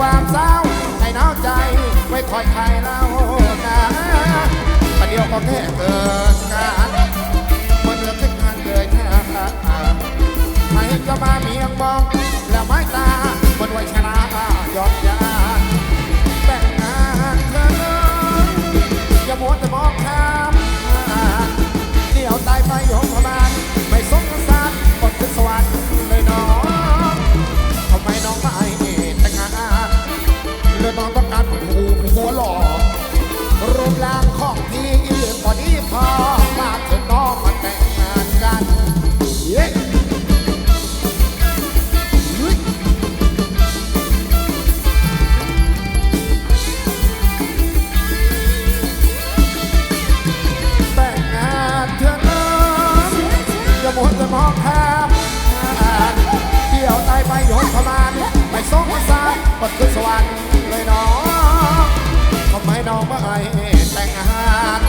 ความเศร้าให้น้าใจไม่คอยใครเล่าแต่เดียวก็แค่เกิ เที่ยวใจไปโยนประมาณไปส่งมาสายบนขึ้นสวรรค์เลยน้องทำไมน้องไม่แต่งงาน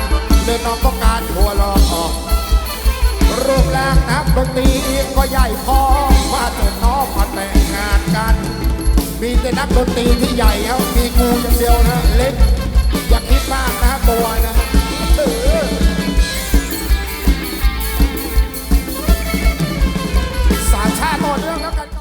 เดินน้องต้องการทัวร์ลอกรูปร่างนักดนตรีก็ใหญ่พอมาจนน้องมาแต่งงานกัน มีแต่นักดนตรีที่ใหญ่เอางเดียวนะเล็ก